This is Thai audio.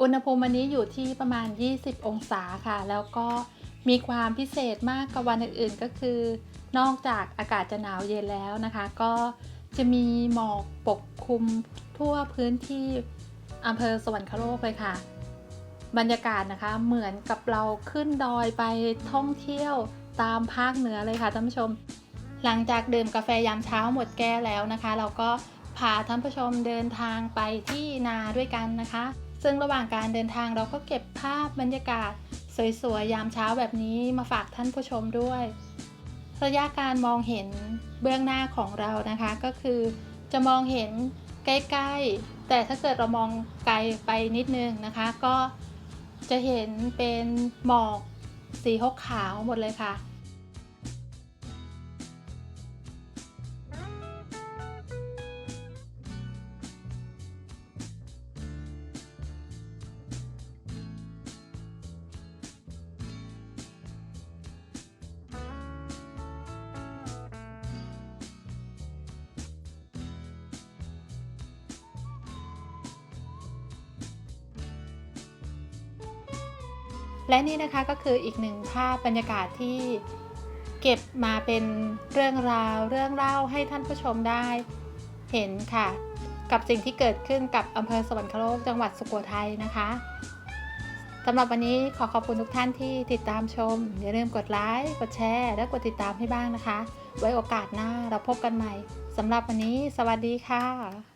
อุณหภูมิวันนี้อยู่ที่ประมาณ 20 องศาค่ะ แล้วก็มีความพิเศษมากกว่าวันอื่นๆ ก็คือ นอกจากอากาศจะหนาวเย็นแล้วนะคะ ก็จะมีหมอกปกคลุมทั่วพื้นที่อำเภอสวรรคโลกเลยค่ะ บรรยากาศนะคะเหมือนกับเราขึ้นดอยไปท่องเที่ยวตามภาคเหนือเลยค่ะท่านผู้ชม หลังจากดื่มกาแฟยามเช้าหมดแก้วแล้วนะคะ เราก็พาท่านผู้ชมเดินทางไปที่นาด้วยกันนะคะ ซึ่งระหว่างการเดินทางเราก็เก็บภาพบรรยากาศ สวยๆ ยามเช้าแบบนี้มาฝากท่านผู้ชมด้วย ระยะการมองเห็นเบื้องหน้าของเรานะคะก็คือจะมองเห็นใกล้ๆ แต่ถ้าเกิดเรามองไกลไปนิดนึงนะคะ ก็จะเห็นเป็นหมอกสีขาวหมดเลยค่ะ และนี่นะคะก็คืออีกหนึ่งภาพบรรยากาศที่เก็บมาเป็นเรื่องราวเรื่องเล่าให้ท่านผู้ชมได้เห็นค่ะ กับสิ่งที่เกิดขึ้นกับอำเภอสวรรคโลกจังหวัดสุโขทัยนะคะสำหรับวันนี้ขอขอบคุณทุกท่านที่ติดตามชม อย่าลืมกดไลค์กดแชร์ และกดติดตามให้บ้างนะคะ ไว้โอกาสหน้าเราพบกันใหม่สำหรับวันนี้ สวัสดีค่ะ